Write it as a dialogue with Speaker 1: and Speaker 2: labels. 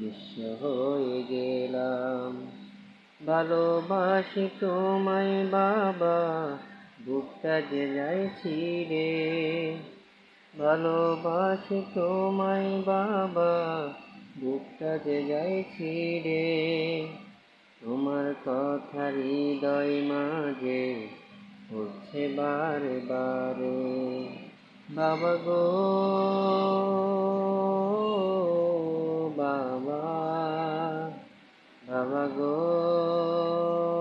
Speaker 1: নিঃস্ব হয়ে গেলাম। ভালোবাসি তোমায় বাবা, বুকটা যে যাইছি রে ভালোবাসি তোমায় বাবা, বুকটা যে যাইছি রে তোমার কথা হৃদয় মাঝে উঠছে বারে বারে। বাবা গো। Baba Go.